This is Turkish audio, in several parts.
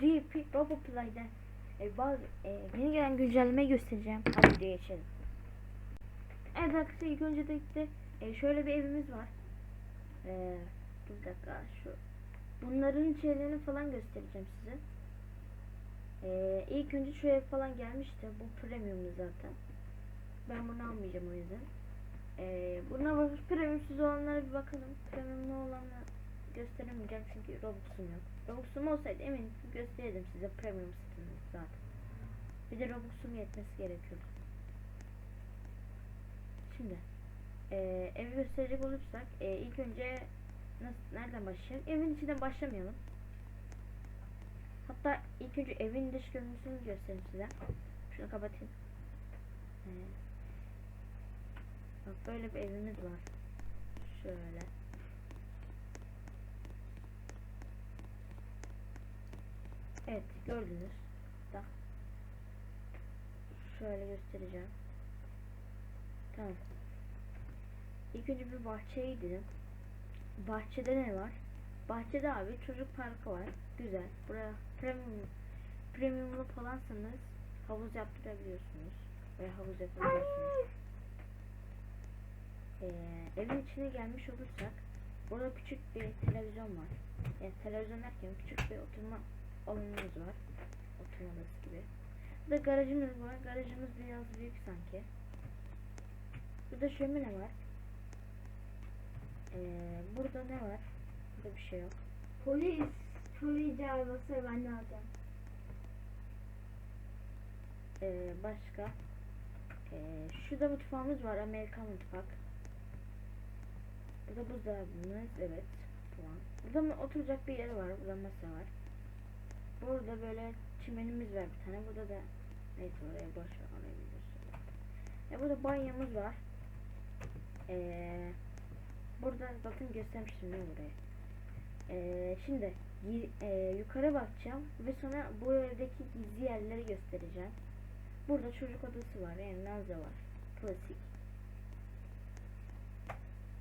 GP Roboplay'da e, bazı e, yeni gelen güncellemeyi göstereceğim. Hadi geçelim. Evet arkadaşlar ilk önce de işte, e, şöyle bir evimiz var. E, bir dakika şu bunların şeylerini falan göstereceğim size. E, ilk önce şu ev falan gelmişti. Bu premium'du zaten. Ben bunu almayacağım o yüzden. E, buna bakıp premiumsuz olanlara bir bakalım. Premiumlu olanları gösteremeyeceğim çünkü Robux'um yok. Robux'um olsaydı eminim ki gösterirdim size premium sitini zaten. Bir de Robux'um yetmesi gerekiyordu. Şimdi eee evi gösterecek olursak eee, ilk önce nasıl, nereden başlayalım? Evin içinden başlamayalım. Hatta ilk önce evin dış görünüşünü göstereyim size. Şunu kapatayım. Eee, bak böyle bir evimiz var. Şöyle. Evet gördünüz. Da. Şöyle göstereceğim. Tamam. İlk önce bir bahçeye gidelim. Bahçede ne var? Bahçede abi çocuk parkı var. Güzel. Buraya premium premiumlu falansanız havuz yaptırabiliyorsunuz. Veya havuz yapabiliyorsunuz. Ee, evin içine gelmiş olursak burada küçük bir televizyon var. Yani televizyon derken küçük bir oturma alanımız var. Oturma odası gibi. Burada garajımız var. Garajımız biraz büyük sanki. Burada şömine var. Ee, burada ne var? Burada bir şey yok. Polis. Polis arabası ben de alacağım. Ee, başka? Ee, şurada mutfağımız var. Amerikan mutfak. Burada buzdolabımız. Evet. Tamam. Burada oturacak bir yer var. Burada masa var. Burada böyle çimenimiz var bir tane. Burada da neyse oraya boş ver. Oraya gidiyorsun. E burada banyomuz var. Ee, burada bakın göstermiştim ne burayı. Ee, şimdi e, yukarı bakacağım ve sonra bu evdeki gizli yerleri göstereceğim. Burada çocuk odası var yani Nazlı var. Klasik.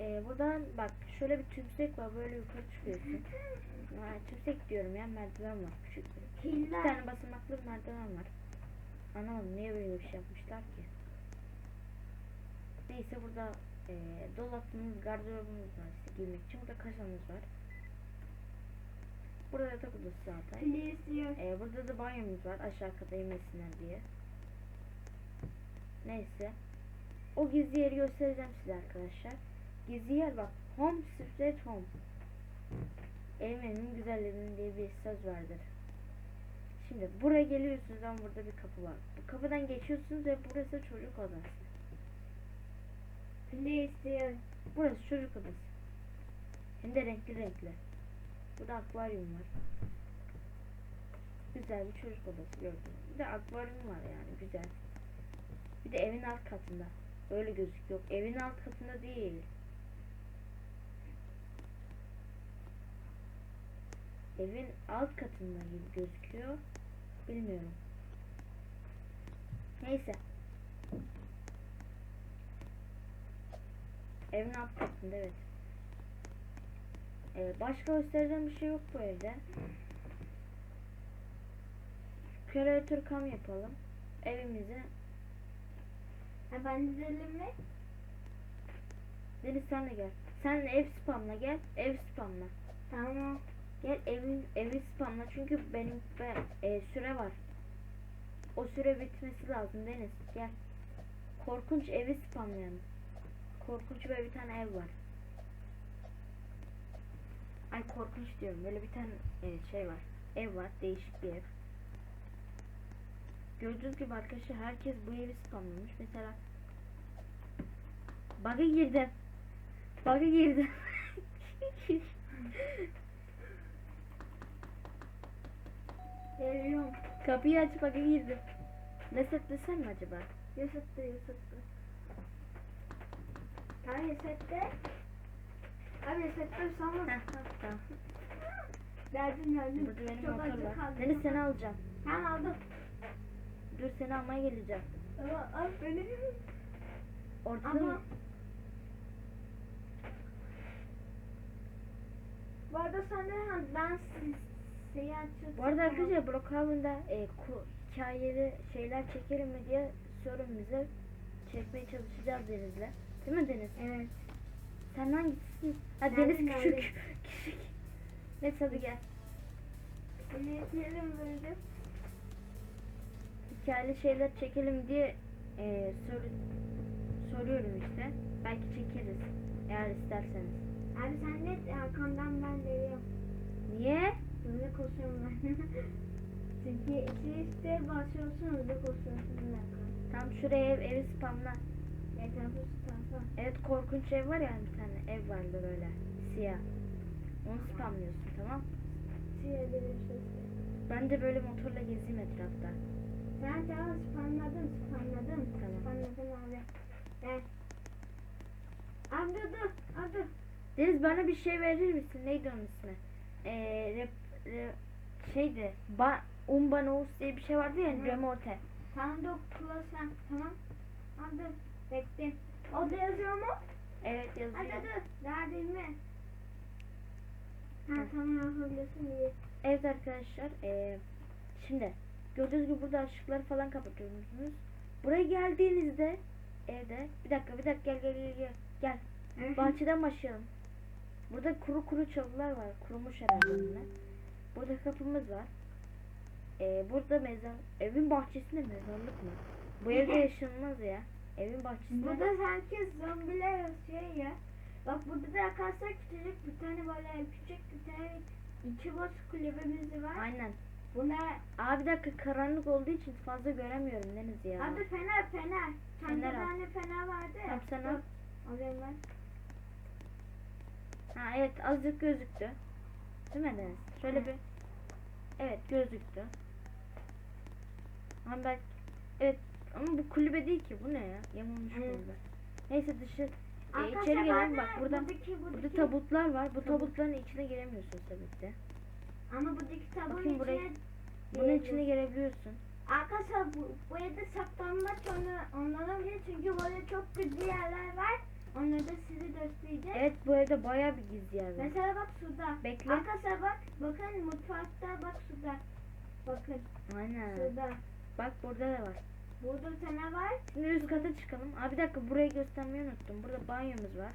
Ee, buradan bak şöyle bir tümsek var böyle yukarı çıkıyorsun. Ha, tümsek diyorum ya merdiven var küçük bir. Tane basamaklı merdiven var. Anlamadım niye böyle bir şey yapmışlar ki. Neyse burada e, dolabımız, gardırobumuz var işte giymek için. Burada kasamız var. Burada yatak odası zaten. Polis yok. E, burada da banyomuz var aşağı kata inmesinler diye. Neyse. O gizli yeri göstereceğim size arkadaşlar. Gizli yer bak. Home Sweet Home. Evinin güzellerinin diye bir söz vardır. Şimdi buraya geliyorsunuz ama burada bir kapı var. Bu kapıdan geçiyorsunuz ve burası çocuk odası. Yok. Burası çocuk odası. Hem de renkli renkli. Burada akvaryum var. Güzel bir çocuk odası gördüm. Bir de akvaryum var yani güzel. Bir de evin alt katında. Öyle gözüküyor. Evin alt katında değil. Evin alt katında gibi gözüküyor. Bilmiyorum. Neyse. Evin alt katında evet. Ee, başka göstereceğim bir şey yok bu evde. Creator cam yapalım. Evimizi. Ha ben gidelim mi? Deniz sen de gel. Sen de ev spamla gel. Ev spamla. Tamam. Gel evin evi spamla çünkü benim be, e, süre var. O süre bitmesi lazım Deniz. Gel. Korkunç evi spamlayalım. Korkunç böyle bir tane ev var. Ay korkunç diyorum. Böyle bir tane e, şey var. Ev var. Değişik bir ev. Gördüğünüz gibi arkadaşlar herkes bu evi spamlamış. Mesela Bug'a girdim. Bug'a girdim. Geliyorum. Kapıyı aç bug'a girdim. Resetlesem mi acaba? Yusuf'tu Yusuf'tu. Tamam Yusuf'tu. Abi Yusuf'tu sana. Heh, tamam. Derdim derdim. Burada benim Çok acı kaldı. Deniz seni alacağım. Tamam aldım. Dur seni almaya geleceğim. Ama al beni. Ortada Ama mı? bu arada sana ben siz-. Bu arada arkadaşlar Brookhaven'da e, ku- hikayeli şeyler çekelim mi diye sorun bize. Çekmeye çalışacağız Deniz'le. Değil mi Deniz? Evet. Sen hangisisin? Ha Deniz de küçük. küçük. Neyse hadi gel. Yerim böyle. Hikayeli şeyler çekelim diye e, sor- soruyorum işte. Belki çekeriz. Eğer isterseniz. Abi sen de arkamdan ben veriyorum. Niye? Hızlı koşuyorum ben. Çünkü iki işte basıyorsun hızlı koşuyorsun. Bir dakika. Tam şuraya ev, evi spamla. Etrafı tarafa. Evet korkunç ev var ya bir tane ev vardı böyle siyah. Onu spamlıyorsun tamam. Silebilirsin. Ben de böyle motorla gezeyim etrafta. Sen tamam spamladın spamladın. Tamam. Spamladın abi. Ver. Abi dur dur. Deniz bana bir şey verir misin? Neydi onun ismi? Ee, rep, re- şeydi. Ba, Umbanos diye bir şey vardı ya Hı. remote. Tamam dur kullan tamam. Dur. Bekle. O da yazıyor mu? Evet Hadi yazıyor. dur. Daha değil mi? Ha tamam yapabilirsin iyi. Evet arkadaşlar. ee, şimdi gördüğünüz gibi burada ışıkları falan kapatıyorsunuz. Buraya geldiğinizde evde bir dakika bir dakika gel gel gel gel. Gel. Bahçeden başlayalım. Burada kuru kuru çalılar var. Kurumuş herhalde bunlar. Burada kapımız var. Ee, burada mezar. Evin bahçesinde mezarlık mı? Bu evde yaşanmaz ya. Evin bahçesinde. Burada sanki zombiler yaşıyor ya. Bak burada da arkadaşlar küçücük bir tane böyle küçük bir tane iki boş kulübemiz var. Aynen. Buna Abi bir dakika karanlık olduğu için fazla göremiyorum Deniz ya. adı fener fener. Sende Fener al. tane fener vardı ya. Tamam, sen al. Alıyorum ben. Ha evet azıcık gözüktü. Değil mi Deniz? Şöyle Hı. bir. Evet gözüktü. Ama ben evet ama bu kulübe değil ki bu ne ya? Yamulmuş kulübe. Neyse dışı e, Arkadaşlar içeri gelelim bazen bak burada buradaki, buradaki, burada tabutlar var. Bu Tabut. tabutların içine giremiyorsun tabii ki. Ama buradaki Bakayım içine buraya. Bunun girebiliyorsun. içine girebiliyorsun. Arkadaşlar bu, bu evde saklanmaç onu onlara bile çünkü böyle çok gizli yerler var. Onları da size göstereceğim. Evet bu evde bayağı bir gizli yer var. Mesela bak suda. Bekle. Arkadaşlar bak bakın mutfakta bak suda. Bakın Aynen. suda. Bak burada da var. Burada bir tane var. Şimdi üst kata çıkalım. Abi bir dakika burayı göstermeyi unuttum. Burada banyomuz var.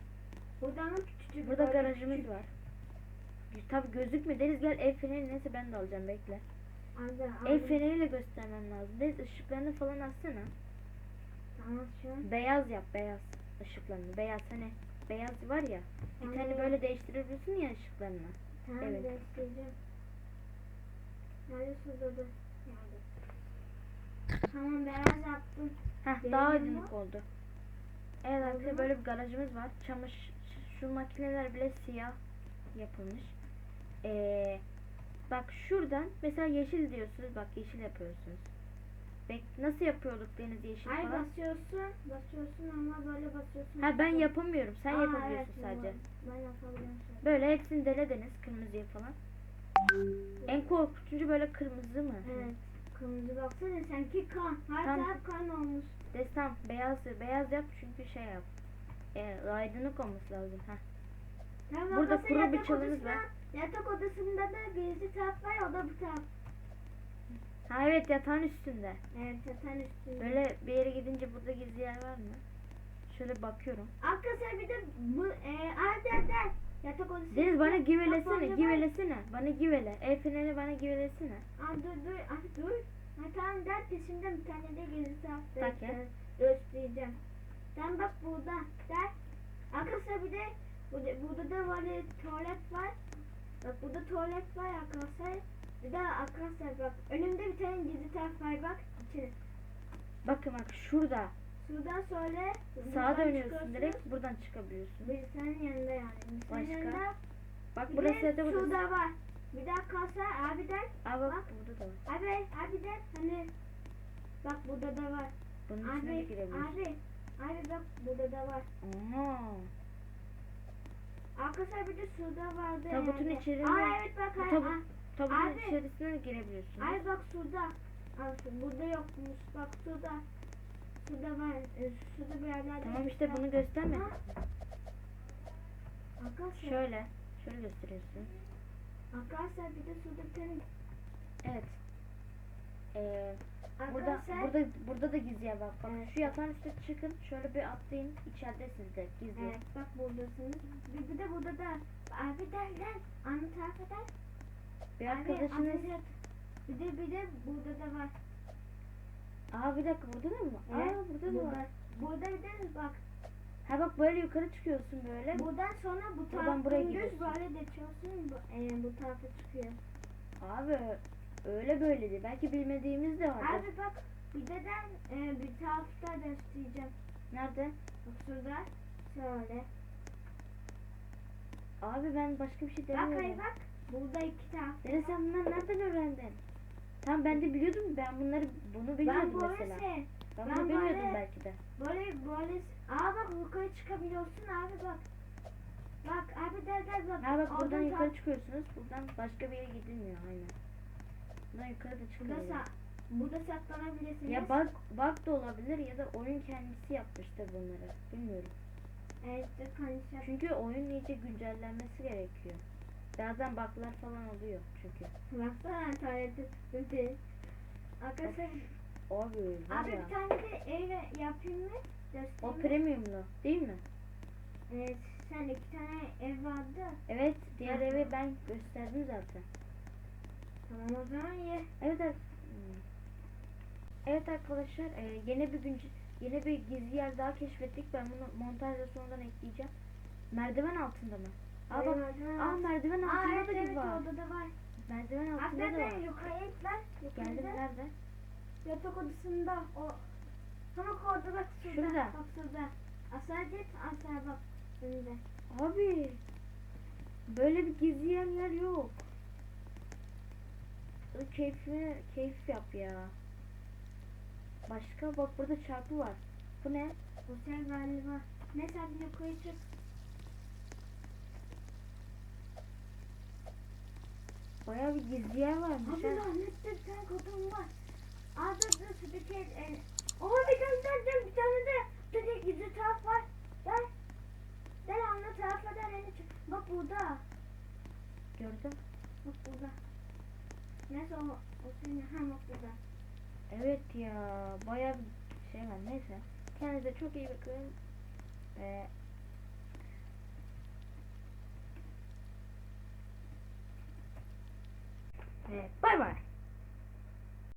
Burada ama küçücük. Burada garajımız küçük. var. Tabi gözükmüyor. Deniz gel ev feneri neyse ben de alacağım bekle. Aldı, Ev feneriyle göstermem lazım. Deniz ışıklarını falan açsana. Tamam şu an. Beyaz yap beyaz ışıklarını. Beyaz hani beyaz var ya. Bir Tamam. tane böyle değiştirebiliyorsun ya ışıklarını. Tamam Evet. göstereceğim. Nerede suda dur. Nerede? Tamam beyaz yaptım. Heh Benim daha aydınlık oldu. Evet Oldu arkadaşlar mu? böyle bir garajımız var. Çamaşır şu makineler bile siyah yapılmış. Ee, bak şuradan mesela yeşil diyorsunuz. Bak yeşil yapıyorsunuz. Bek nasıl yapıyorduk deniz yeşil Ay falan? basıyorsun. Basıyorsun ama böyle basıyorsun. Ha ben yapamıyorum. Sen Aa, yapabiliyorsun evet, sadece. Ben yapabiliyorum sadece. Böyle hepsini dele deniz kırmızıya falan. En korkutucu böyle kırmızı mı? Evet. Kırmızı baksana sanki kan. Her Tamam. taraf kan olmuş. Destem beyaz beyaz yap çünkü şey yap. E, aydınlık olması lazım. ha. Tamam, Burada kuru bir yatak çalımız odasına- var. Yatak odasında da birisi taraf var o da bu taraf. Ha evet yatağın üstünde. Evet yatağın üstünde. Böyle bir yere gidince burada gizli yer var mı? Şöyle bakıyorum. Arkadaşlar bir de bu e, Arda yatak odası. Deniz bana givelesene, var. givelesene. Bana givele. El feneri bana givelesene. Aa, dur dur ah, dur. Ha, tamam der peşimden bir tane de geri taraf Tak ya. göstereceğim. Sen bak burada der. Arkadaşlar bir de burada, burada da böyle tuvalet var. Bak burada tuvalet var arkadaşlar. Bir de arkadaşlar bak önümde bir tane gizli taraf var bak. İçine. Bakın bak şurada. Şuradan sonra Sağa dönüyorsun direkt buradan çıkabiliyorsun. Birisinin yanında yani. Başka? yanında. Bak Bir burası da burası. şurada var. Bir daha kalsa abi der. Aa bak Bak. burada da var. Abi abi der. Hani bak burada da var. Bunun içine de Abi girebiliyorsun. abi. Abi bak burada da var. Aha. Arkadaşlar bir de şurada vardı. Tabutun herhalde. içerisine- Aa evet bak. Bu tabut- Tabutun Abi. içerisine girebiliyorsun. Ay bak şurada. Şu- burada yokmuş. Bak şurada. Şurada var. Ee, Şurada bir yerlerde. Tamam işte bunu gösterme. Arkadaşlar. Şöyle. Şöyle gösteriyorsun. Arkadaşlar bir de şurada bir tane Evet. Ee, burada burada burada da gizli yer var. Bak Evet. şu yatağın üstüne çıkın. Şöyle bir atlayın. İçeridesiniz de gizli. Evet bak buradasınız. Bir, de burada da abi der der. Anı tarif eder. Bir arkadaşınız. Bir de bir de burada da var. Aa bir dakika burada da mı? var? Evet, Aa burada da var. Burada bir bak. Ha bak böyle yukarı çıkıyorsun böyle. Buradan sonra bu Buradan taraf buraya gidiyorsun. böyle geçiyorsun. Bu, e, bu tarafa çıkıyor. Abi öyle böyle değil. Belki bilmediğimiz de vardır. Abi bak bir de ben e, bir tarafta göstereceğim. Nerede? Bak şurada. Şöyle. Abi ben başka bir şey Bak demiyorum. hayır bak. Burada iki taraf. Deniz sen bunları nereden öğrendin? Tamam ben de biliyordum. Ben bunları bunu bilmiyordum Ben mesela. şey. Ben, ben bunu bilmiyordum böyle- belki de. Böyle böyle. Aa bak yukarı çıkabiliyorsun abi bak. Bak abi der der bak. Ha bak buradan yukarı ta- çıkıyorsunuz. Buradan başka bir yere gidilmiyor aynen. Buradan yukarı da Burada, çıkılıyor. sa- burada saklanabilirsiniz. Ya bug, bug da olabilir ya da oyun kendisi yapmıştır bunları. Bilmiyorum. Evet. Çünkü oyun iyice güncellenmesi gerekiyor. Bazen bug'lar falan oluyor çünkü. Baksana tuvaleti sıkıntı. Arkadaşlar Abi var abi ya. bir tane de ev yapayım mı? O Göstereyim mi? premiumlu değil mi? Evet, sen iki tane ev vardı. Evet diğer Hı evi ben gösterdim zaten. Tamam o zaman ye. Evet ar- hmm. Evet arkadaşlar e, yeni bir gün yeni bir gizli yer daha keşfettik. Ben bunu montajda sonradan ekleyeceğim. Merdiven altında mı? Aa bak. Aa merdiven Aa, altında evet, da evet, var. orada da var. Merdiven altında da Hakikaten var. yukarıya itler. Geldim nerede? Yatak odasında o. Tam orada bak şurada. Şurada. Bak şurada. Aşağı git aşağı bak. Önünde. Abi böyle bir gizli yerler yok. Böyle Keyfi, keyif yap ya. Başka bak burada çarpı var. Bu ne? Otel galiba. Neyse hadi yukarı çık. Bayağı bir gizli yer varmış. Abi ha. lanetli bir tane kodum var. Dur dur şuradaki e, Oha bir tane gel bir tane de şuradaki gizli taraf var. Gel. Gel anla tarafa da beni çık. Bak burada. Gördüm. Bak burada. Neyse o, o senin ha bak burada. Evet ya bayağı bir şey var neyse. Kendinize çok iyi bakın. Ee, bay bay.